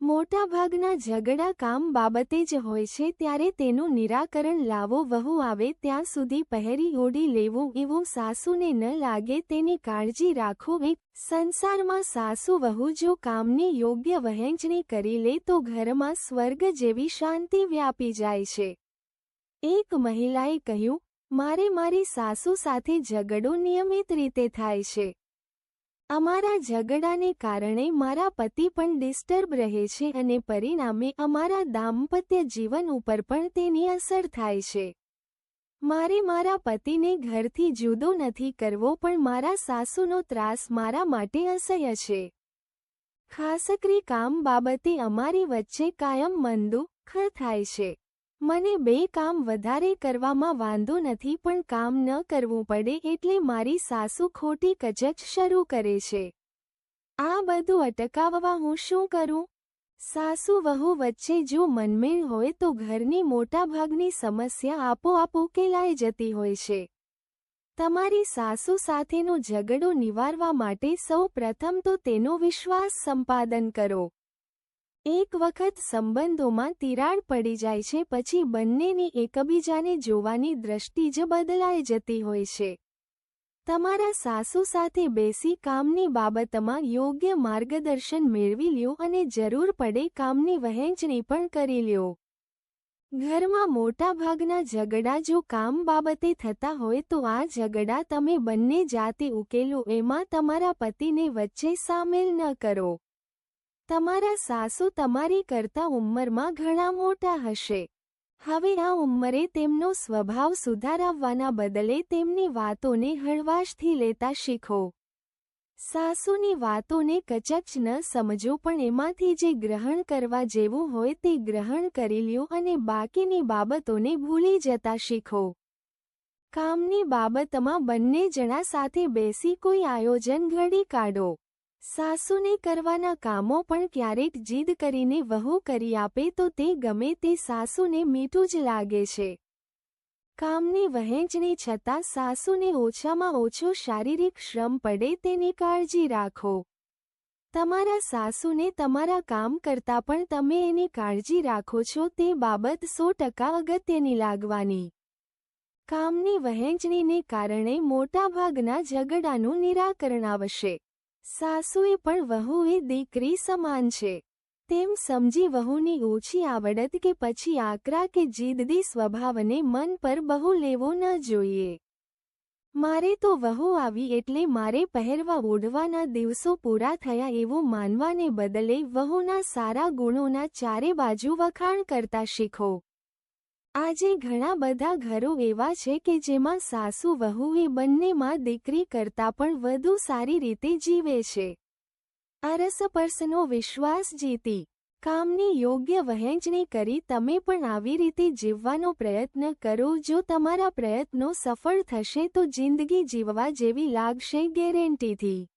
મોટાભાગના ઝઘડા કામ બાબતે જ હોય છે ત્યારે તેનું નિરાકરણ લાવો વહુ આવે ત્યાં સુધી પહેરી ઓડી લેવું એવું સાસુને ન લાગે તેની કાળજી રાખો સંસારમાં સાસુ વહુ જો કામની યોગ્ય વહેંચણી કરી લે તો ઘરમાં સ્વર્ગ જેવી શાંતિ વ્યાપી જાય છે. એક મહિલાએ કહ્યું, મારે મારી સાસુ સાથે ઝઘડો નિયમિત રીતે થાય છે. અમારા ઝઘડાને કારણે મારા પતિ પણ ડિસ્ટર્બ રહે છે અને પરિણામે અમારા દાંપત્ય જીવન ઉપર પણ તેની અસર થાય છે. મારે મારા પતિને ઘરથી જુદો નથી કરવો પણ મારા સાસુનો ત્રાસ મારા માટે અસહ્ય છે. ખાસકરી કામ બાબતે અમારી વચ્ચે કાયમ મનદુખ થાય છે. મને બે કામ વધારે કરવામાં વાંધો નથી, પણ કામ ન કરવું પડે એટલે મારી સાસુ ખોટી કચચ શરૂ કરે છે. આ બધું અટકાવવા હું શું કરું? સાસુ વહુ વચ્ચે જો મનમેળ હોય તો ઘરની મોટાભાગની સમસ્યા આપોઆપ ઉકેલાઈ જતી હોય છે. તમારી સાસુ સાથેનો ઝઘડો નિવારવા માટે સૌ પ્રથમ તો તેનો વિશ્વાસ સંપાદન કરો. એક વખત સંબંધોમાં તિરાડ પડી જાય છે પછી બંનેની એકબીજાને જોવાની દ્રષ્ટિ જ બદલાઈ જતી હોય છે. તમારા સાસુ સાથે બેસી કામની બાબતમાં યોગ્ય માર્ગદર્શન મેળવી લ્યો અને જરૂર પડે કામની વહેંચણી પણ કરી લ્યો. ઘરમાં મોટાભાગના ઝઘડા જો કામ બાબતે થતા હોય તો આ ઝઘડા તમે બંને જાતે ઉકેલો, એમાં તમારા પતિને વચ્ચે સામેલ ન કરો. તમારા સાસુ તમારી કરતા ઉંમરમાં ઘણા મોટા હશે. હવે આ ઉંમરે તેમનો સ્વભાવ સુધારાવવાના બદલે તેમની વાતોને હળવાશથી લેતા શીખો. સાસુની વાતોને કચચ ન સમજો પણ એમાંથી જે ગ્રહણ કરવા જેવું હોય તે ગ્રહણ કરી લ્યો અને બાકીની બાબતોને ભૂલી જતા શીખો. કામની બાબતમાં બંને જણા સાથે બેસી કોઈ આયોજન ઘડી કાઢો. સાસુને કરવાના કામો પણ ક્યારેક જીદ કરીને વહુ કરી આપે તો તે ગમે તે સાસુને મીઠું જ લાગે છે. કામની વહેંચણી છતાં સાસુને ઓછામાં ઓછો શારીરિક શ્રમ પડે તેની કાળજી રાખો. તમારા સાસુને તમારા કામ કરતાં પણ તમે એની કાળજી રાખો છો તે બાબત સો ટકા અગત્યની લાગવાની. કામની વહેંચણીને કારણે મોટાભાગના ઝઘડાનું નિરાકરણ આવશે. સાસુએ પણ વહુ એ દીકરી સમાન છે. તેમ સમજી વહુની ઓછી આવડત કે પછી આકરા કે જીદદી સ્વભાવને મન પર બહુ લેવો ન જોઈએ. મારે તો વહુ આવી એટલે મારે પહેરવા ઓઢવાના દિવસો પૂરા થયા એવું માનવાને બદલે વહુના સારા ગુણોના ચારે બાજુ વખાણ કરતા શીખો. આજે ઘણા બધા ઘરો એવા છે કે જેમાં સાસુ વહુ એ બંનેમાં દીકરી કરતાં પણ વધુ સારી રીતે જીવે છે. અરસપરસનો વિશ્વાસ જીતી, કામની યોગ્ય વહેંચણી કરી તમે પણ આવી રીતે જીવવાનો પ્રયત્ન કરો. જો તમારા પ્રયત્નો સફળ થશે તો જિંદગી જીવવા જેવી લાગશે ગેરંટીથી.